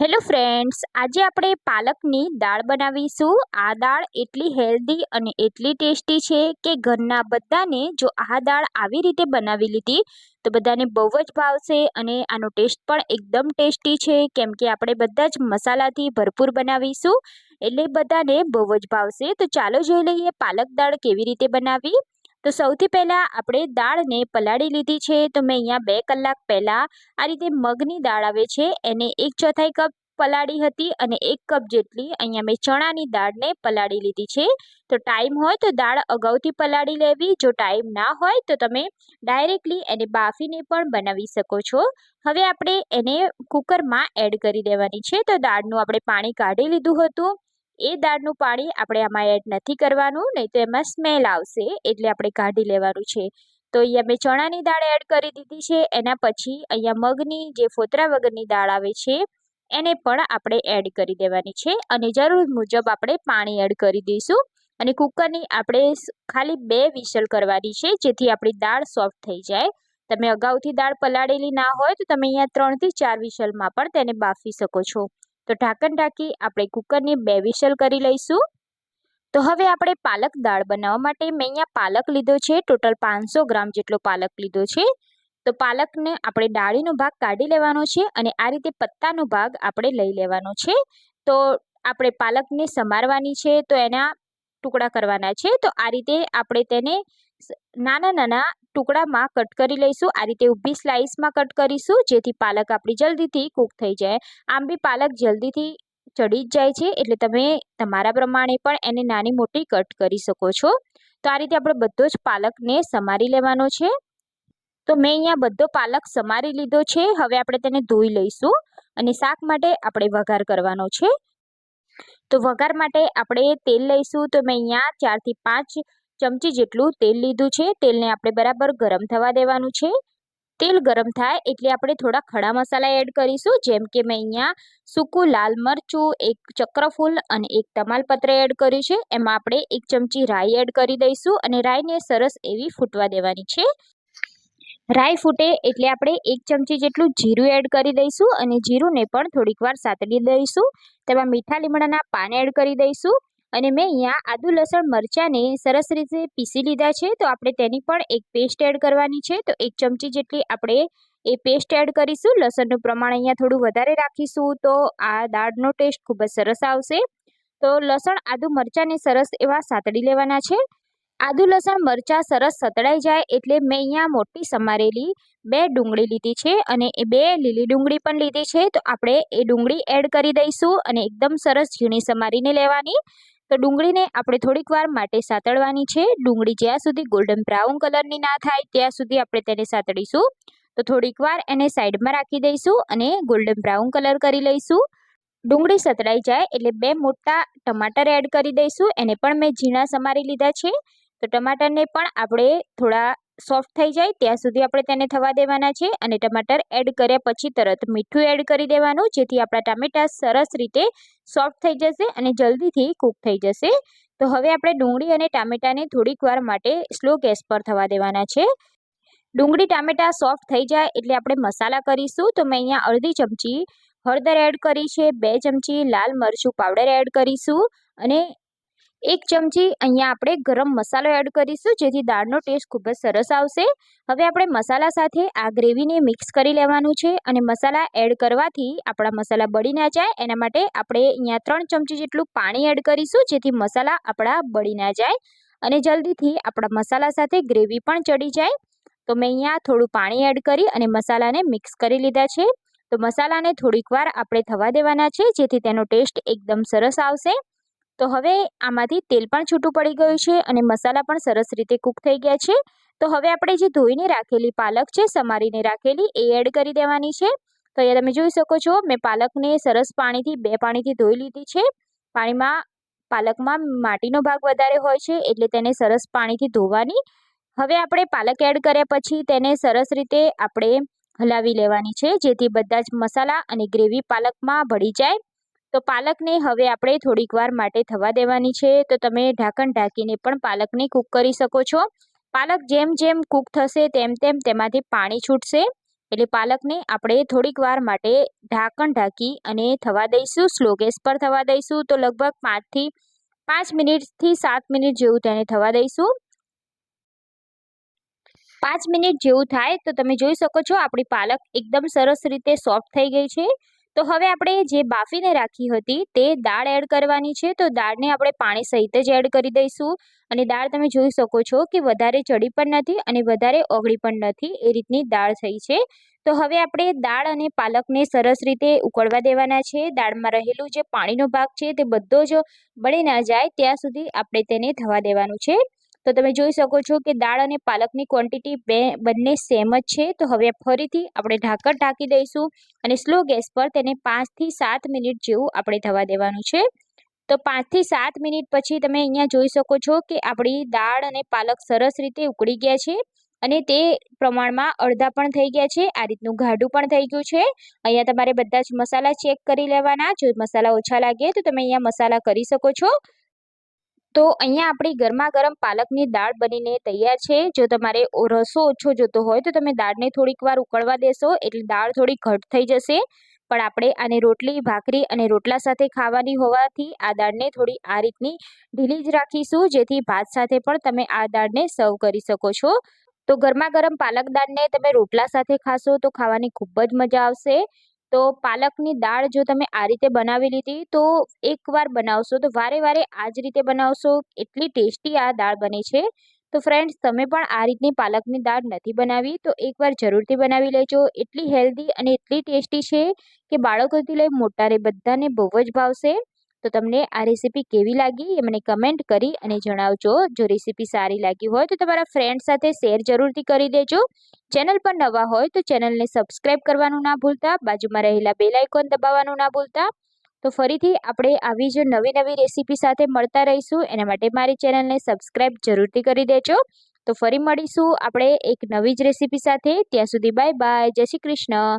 Hello friends આજે આપણે પાલકની દાળ બનાવીશું. આ દાળ એટલી હેલ્ધી અને એટલી ટેસ્ટી છે કે ઘરના બધાને જો આ દાળ આવી રીતે બનાવી લીધી, તો બધાને બહુ જ ભાવશે અને આનો ટેસ્ટ પણ એકદમ ટેસ્ટી છે. કેમ કે આપણે બધા જ મસાલાથી ભરપૂર બનાવીશું, એટલે બધાને બહુ જ ભાવશે. તો ચાલો જોઈ લઈએ પાલક દાળ કેવી રીતે બનાવી તો સૌથી પહેલાં આપણે દાળને પલાળી લીધી છે. તો મેં અહીંયા બે કલાક પહેલાં આ રીતે મગની દાળ આવે છે. એને એક ચોથાઈ કપ પલાળી હતી અને એક કપ જેટલી અહીંયા મેં ચણાની દાળને પલાળી લીધી છે. તો ટાઈમ હોય તો દાળ અગાઉથી પલાળી લેવી. જો ટાઈમ ના હોય તો તમે ડાયરેક્ટલી એને બાફીને પણ બનાવી શકો છો. હવે આપણે એને કુકરમાં એડ કરી દેવાની છે. તો દાળનું આપણે પાણી કાઢી લીધું હતું. એ દાળનું પાણી આપણે આમાં એડ નથી કરવાનું, નહીં તો એમાં સ્મેલ આવશે એટલે આપણે કાઢી લેવાનું છે. તો અહીંયા મેં ચણાની દાળ એડ કરી દીધી છે, એના પછી અહીંયા મગની જે ફોતરા વગરની દાળ આવે છે, એને પણ આપણે એડ કરી દેવાની છે અને જરૂર મુજબ આપણે પાણી એડ કરી દઈશું અને કુકરની આપણે ખાલી બે વિસલ કરવાની છે જેથી આપણી દાળ સોફ્ટ થઈ જાય. તમે અગાઉથી દાળ પલાળેલી ના હોય તો તમે અહીંયા ત્રણથી ચાર વિસલમાં પણ તેને બાફી શકો છો. તો ઢાંકણ ઢાંકી આપણે કુકરને બે વિસલ કરી લઈશું. તો હવે આપણે પાલક દાળ બનાવવા માટે મેં અહીંયા પાલક લીધો છે. ટોટલ પાંચસો ગ્રામ જેટલો પાલક લીધો છે. તો પાલકને આપણે ડાળીનો ભાગ કાઢી લેવાનો છે અને આ રીતે પત્તાનો ભાગ આપણે લઈ લેવાનો છે. તો આપણે પાલકને સમારવાની છે તો એના ટુકડા કરવાના છે. તો આ રીતે આપણે તેને નાના નાના ટુકડામાં કટ કરી લઈશું. આ રીતે ઊભી સ્લાઇસમાં કટ કરીશું, જેથી પાલક આપણી જલ્દીથી કૂક થઈ જાય. આમ બી પાલક જલ્દીથી ચડી જ જાય છે, એટલે તમે તમારા પ્રમાણે પણ એને નાની મોટી કટ કરી શકો છો. તો આ રીતે આપણે બધો જ પાલકને સમારી લેવાનો છે. તો મેં અહીંયા બધો પાલક સમારી લીધો છે. હવે આપણે તેને ધોઈ લઈશું અને શાક માટે આપણે વઘાર કરવાનો છે. તો વઘાર માટે આપણે તેલ લઈશું. તો મેં અહીંયા ચારથી પાંચ ચમચી જેટલું તેલ લીધું છે. તેલને આપણે બરાબર ગરમ થવા દેવાનું છે. તેલ ગરમ થાય એટલે આપણે થોડા ખડા મસાલા એડ કરીશું. જેમ કે મેં અહીંયા સૂકું લાલ મરચું, એક ચક્રફૂલ અને એક તમાલપત્ર એડ કર્યું છે. એમાં આપણે એક ચમચી રાઈ એડ કરી દઈશું અને રાઈને સરસ એવી ફૂટવા દેવાની છે. રાઈ ફૂટે એટલે આપણે એક ચમચી જેટલું જીરું એડ કરી દઈશું અને જીરુંને પણ થોડીક વાર સાતડી દઈશું. તેમાં મીઠા લીમડાના પાન એડ કરી દઈશું. અને મેં અહીંયા આદુ લસણ મરચાંને સરસ રીતે પીસી લીધા છે, તો આપણે તેની પણ એક પેસ્ટ એડ કરવાની છે, તો એક ચમચી જેટલી આપણે એ પેસ્ટ એડ કરીશું, લસણનું પ્રમાણ અહીંયા થોડું વધારે રાખીશું, તો આ દાળનો ટેસ્ટ ખૂબ જ સરસ આવશે. તો લસણ, આદુ મરચાંને સરસ એવા સાતડી લેવાના છે. આદુ લસણ, મરચાં સરસ સતળાઈ જાય એટલે મેં અહીંયા મોટી સમારેલી બે ડુંગળી લીધી છે અને એ બે લીલી ડુંગળી પણ લીધી છે, તો આપણે એ ડુંગળી એડ કરી દઈશું અને એકદમ સરસ ઝીણી સમારીને લેવાની. તો ડુંગળીને આપણે થોડીક વાર માટે સાતળવાની છે. ડુંગળી જ્યાં સુધી ગોલ્ડન બ્રાઉન કલરની ના થાય, ત્યાં સુધી આપણે તેને સાતળીશું. તો થોડીક વાર એને સાઈડમાં રાખી દઈશું અને ગોલ્ડન બ્રાઉન કલર કરી લઈશું. ડુંગળી સતળાઈ જાય એટલે બે મોટા ટમાટર એડ કરી દઈશું. એને પણ મેં ઝીણા સમારી લીધા છે. તો ટમાટરને પણ આપણે થોડા સોફ્ટ થઈ જાય, ત્યાં સુધી આપણે તેને થવા દેવાના છે અને ટમાટર એડ કર્યા પછી તરત મીઠું એડ કરી દેવાનું, જેથી આપણા ટામેટાં સરસ રીતે સોફ્ટ થઈ જશે અને જલ્દીથી કૂક થઈ જશે. તો હવે આપણે ડુંગળી અને ટામેટાને થોડીક વાર માટે સ્લો ગેસ પર થવા દેવાના છે. ડુંગળી, ટામેટાં સોફ્ટ થઈ જાય એટલે આપણે મસાલા કરીશું. તો મેં અહીંયા અડધી ચમચી હળદર એડ કરી છે, બે ચમચી લાલ મરચું પાવડર એડ કરીશું અને એક ચમચી અહીંયા આપણે ગરમ મસાલો એડ કરીશું, જેથી દાળનો ટેસ્ટ ખૂબ જ સરસ આવશે. હવે આપણે મસાલા સાથે આ ગ્રેવીને મિક્સ કરી લેવાનું છે અને મસાલા એડ કરવાથી આપણા મસાલા બળી ના જાય. એના માટે આપણે અહીંયા ત્રણ ચમચી જેટલું પાણી એડ કરીશું, જેથી મસાલા આપણા બળી ના જાય અને જલ્દીથી આપણા મસાલા સાથે ગ્રેવી પણ ચડી જાય. તો મેં અહીંયા થોડું પાણી એડ કરી અને મસાલાને મિક્સ કરી લીધા છે. તો મસાલાને થોડીક વાર આપણે થવા દેવાના છે, જેથી તેનો ટેસ્ટ એકદમ સરસ આવશે. તો હવે આમાંથી તેલ પણ છૂટું પડી ગયું છે અને મસાલા પણ સરસ રીતે કૂક થઈ ગયા છે. તો હવે આપણે જે ધોઈને રાખેલી પાલક છે, સમારીને રાખેલી, એ એડ કરી દેવાની છે. તો અહીંયા તમે જોઈ શકો છો, મેં પાલકને સરસ પાણીથી, બે પાણીથી ધોઈ લીધી છે. પાણીમાં, પાલકમાં માટીનો ભાગ વધારે હોય છે, એટલે તેને સરસ પાણીથી ધોવાની. હવે આપણે પાલક એડ કર્યા પછી તેને સરસ રીતે આપણે હલાવી લેવાની છે, જેથી બધા જ મસાલા અને ગ્રેવી પાલકમાં ભળી જાય. તો પાલકને હવે આપણે થોડીક વાર માટે થવા દેવાની છે. તો તમે ઢાંકણ ઢાંકીને પણ પાલકને કૂક કરી શકો છો. પાલક જેમ જેમ કૂક થશે તેમ તેમ તેમાંથી પાણી છૂટશે. એટલે પાલકને આપણે થોડીક વાર માટે ઢાંકણ ઢાંકી અને થવા દઈશું. સ્લો ગેસ પર થવા દઈશું. તો લગભગ પાંચથી પાંચ મિનિટથી સાત મિનિટ જેવું તેને થવા દઈશું. પાંચ મિનિટ જેવું થાય તો તમે જોઈ શકો છો આપણી પાલક એકદમ સરસ રીતે સોફ્ટ થઈ ગઈ છે. તો હવે આપણે જે બાફીને રાખી હતી તે દાળ એડ કરવાની છે. તો દાળને આપણે પાણી સહિત જ એડ કરી દઈશું. અને દાળ તમે જોઈ શકો છો કે વધારે ચડી પણ નથી અને વધારે ઓગળી પણ નથી. એ રીતની દાળ થઈ છે. તો હવે આપણે દાળ અને પાલકને સરસ રીતે ઉકળવા દેવાના છે. દાળમાં રહેલું જે પાણીનો ભાગ છે તે બધો જ બળી ના જાય. ત્યાં સુધી આપણે તેને થવા દેવાનું છે. તો તમે જોઈ શકો છો કે દાળ અને પાલકની ક્વોન્ટિટી બે બંને સેમ જ છે. તો હવે ફરીથી આપણે ઢાંકણ ઢાંકી દઈશું અને સ્લો ગેસ પર તેને પાંચથી સાત મિનિટ જેવું આપણે થવા દેવાનું છે. તો પાંચથી સાત મિનિટ પછી તમે અહીંયા જોઈ શકો છો કે આપણી દાળ અને પાલક સરસ રીતે ઉકળી ગયા છે અને તે પ્રમાણમાં અડધા પણ થઈ ગયા છે. આ રીતનું ગાઢું પણ થઈ ગયું છે. અહીંયા તમારે બધા જ મસાલા ચેક કરી લેવાના. જો મસાલા ઓછા લાગે તો તમે અહીંયા મસાલા કરી શકો છો. તો અહીંયા આપણી ગરમા ગરમ પાલકની દાળ બનીને તૈયાર છે. જો તમારે રસો ઓછો જોતો હોય તો તમે દાળને થોડીક વાર ઉકળવા દેશો. એટલે દાળ થોડી ઘટ થઈ જશે. પણ આપણે આને રોટલી, ભાખરી અને રોટલા સાથે ખાવાની હોવાથી આ દાળને થોડી આ રીતની ઢીલી જ રાખીશું. જેથી ભાત સાથે પણ તમે આ દાળને સર્વ કરી શકો છો. તો ગરમા ગરમ પાલક દાળને તમે રોટલા સાથે ખાશો તો ખાવાની ખૂબ જ મજા આવશે. તો પાલકની દાળ જો તમે આ રીતે બનાવી લીધી, તો એકવાર બનાવશો, તો વારે વારે આ જ રીતે બનાવશો. એટલી ટેસ્ટી આ દાળ બને છે. તો ફ્રેન્ડ્સ તમે પણ આ રીતની પાલકની દાળ નથી બનાવી, તો એકવાર જરૂરથી બનાવી લેજો. એટલી હેલ્ધી અને એટલી ટેસ્ટી છે કે બાળકોથી લઈ મોટાને બધાને બહુ જ ભાવશે. તો તમને આ રેસીપી કેવી લાગી એ મને કમેન્ટ કરી અને જણાવજો. જો રેસીપી સારી લાગી હોય તો તમારા ફ્રેન્ડ સાથે શેર જરૂરથી કરી દેજો. ચેનલ પર નવા હોય તો ચેનલને સબસ્ક્રાઈબ કરવાનું ના ભૂલતા. બાજુમાં રહેલા બેલ આઇકોન દબાવવાનું ના ભૂલતા. તો ફરીથી આપણે આવી જ નવી નવી રેસીપી સાથે મળતા રહીશું. એના માટે મારી ચેનલને સબસ્ક્રાઈબ જરૂરથી કરી દેજો. તો ફરી મળીશું આપણે એક નવી જ રેસીપી સાથે. ત્યાં સુધી બાય બાય જય શ્રી કૃષ્ણ.